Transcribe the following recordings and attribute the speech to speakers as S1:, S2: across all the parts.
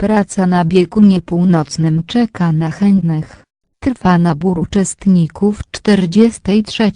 S1: Praca na biegunie północnym czeka na chętnych. Trwa nabór uczestników 43.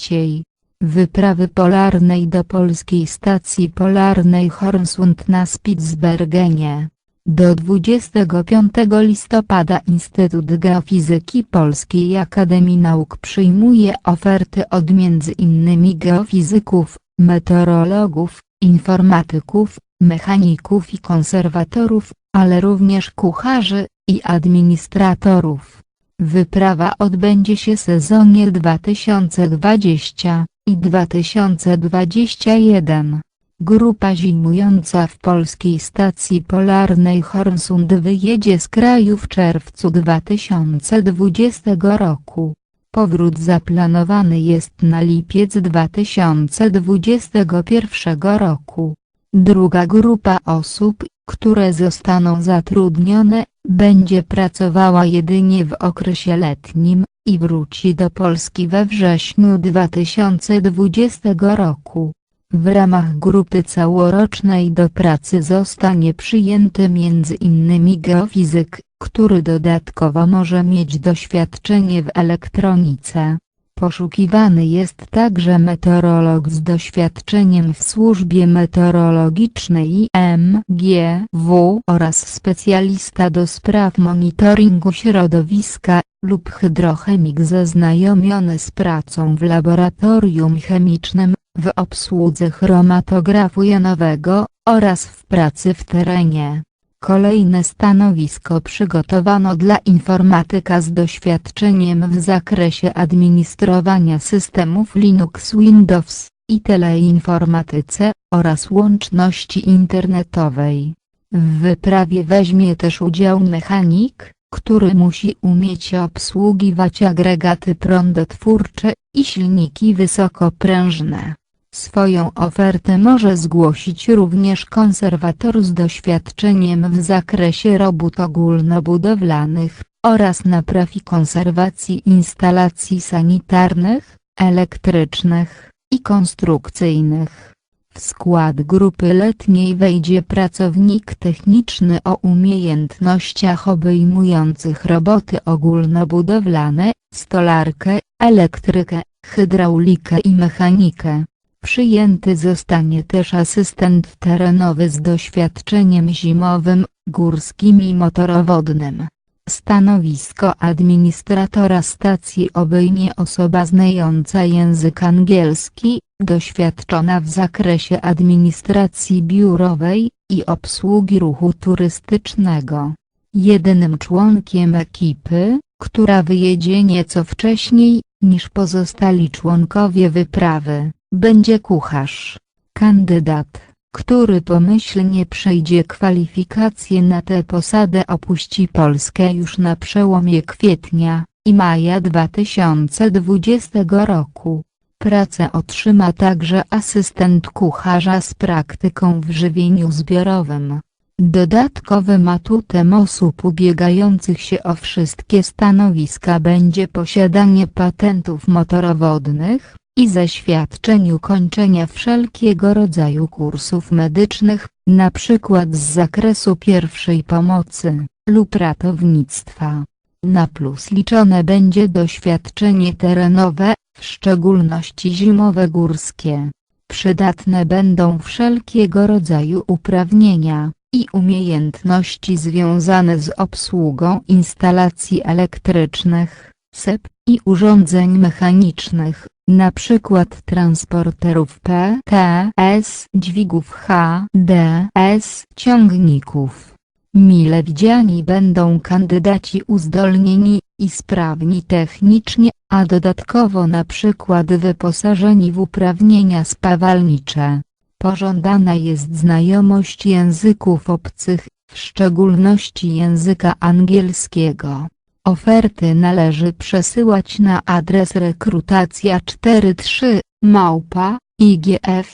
S1: Wyprawy polarnej do polskiej stacji polarnej Hornsund na Spitsbergenie. Do 25 listopada Instytut Geofizyki Polskiej Akademii Nauk przyjmuje oferty od m.in. geofizyków, meteorologów, informatyków, mechaników i konserwatorów, ale również kucharzy i administratorów. Wyprawa odbędzie się sezonie 2020 i 2021. Grupa zimująca w polskiej stacji polarnej Hornsund wyjedzie z kraju w czerwcu 2020 roku. Powrót zaplanowany jest na lipiec 2021 roku. Druga grupa osób, które zostaną zatrudnione, będzie pracowała jedynie w okresie letnim, i wróci do Polski we wrześniu 2020 roku. W ramach grupy całorocznej do pracy zostanie przyjęty m.in. geofizyk, który dodatkowo może mieć doświadczenie w elektronice. Poszukiwany jest także meteorolog z doświadczeniem w służbie meteorologicznej MGW oraz specjalista do spraw monitoringu środowiska, lub hydrochemik zaznajomiony z pracą w laboratorium chemicznym, w obsłudze chromatografu jonowego, oraz w pracy w terenie. Kolejne stanowisko przygotowano dla informatyka z doświadczeniem w zakresie administrowania systemów Linux Windows i teleinformatyce, oraz łączności internetowej. W wyprawie weźmie też udział mechanik, który musi umieć obsługiwać agregaty prądotwórcze i silniki wysokoprężne. Swoją ofertę może zgłosić również konserwator z doświadczeniem w zakresie robót ogólnobudowlanych, oraz napraw i konserwacji instalacji sanitarnych, elektrycznych i konstrukcyjnych. W skład grupy letniej wejdzie pracownik techniczny o umiejętnościach obejmujących roboty ogólnobudowlane, stolarkę, elektrykę, hydraulikę i mechanikę. Przyjęty zostanie też asystent terenowy z doświadczeniem zimowym, górskim i motorowodnym. Stanowisko administratora stacji obejmie osoba znająca język angielski, doświadczona w zakresie administracji biurowej i obsługi ruchu turystycznego. Jedynym członkiem ekipy, która wyjedzie nieco wcześniej niż pozostali członkowie wyprawy, będzie kucharz. Kandydat, który pomyślnie przejdzie kwalifikacje na tę posadę opuści Polskę już na przełomie kwietnia i maja 2020 roku. Pracę otrzyma także asystent kucharza z praktyką w żywieniu zbiorowym. Dodatkowym atutem osób ubiegających się o wszystkie stanowiska będzie posiadanie patentów motorowodnych, i zaświadczeniu kończenia wszelkiego rodzaju kursów medycznych, np. z zakresu pierwszej pomocy, lub ratownictwa. Na plus liczone będzie doświadczenie terenowe, w szczególności zimowe górskie. Przydatne będą wszelkiego rodzaju uprawnienia i umiejętności związane z obsługą instalacji elektrycznych, SEP, i urządzeń mechanicznych, np. transporterów PTS, dźwigów HDS, ciągników. Mile widziani będą kandydaci uzdolnieni i sprawni technicznie, a dodatkowo na przykład wyposażeni w uprawnienia spawalnicze. Pożądana jest znajomość języków obcych, w szczególności języka angielskiego. Oferty należy przesyłać na adres rekrutacja43 małpa igf.edu.pl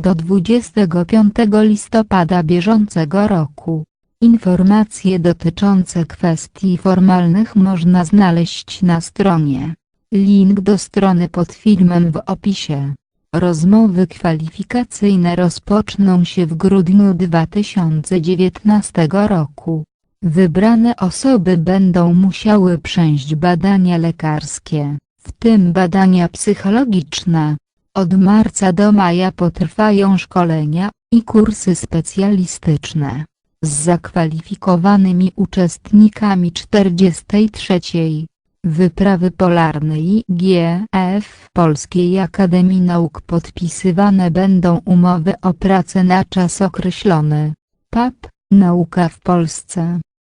S1: do 25 listopada bieżącego roku. Informacje dotyczące kwestii formalnych można znaleźć na stronie. Link do strony pod filmem w opisie. Rozmowy kwalifikacyjne rozpoczną się w grudniu 2019 roku. Wybrane osoby będą musiały przejść badania lekarskie, w tym badania psychologiczne. Od marca do maja potrwają szkolenia i kursy specjalistyczne. Z zakwalifikowanymi uczestnikami 43. Wyprawy polarnej GF Polskiej Akademii Nauk podpisywane będą umowy o pracę na czas określony. PAP Nauka w Polsce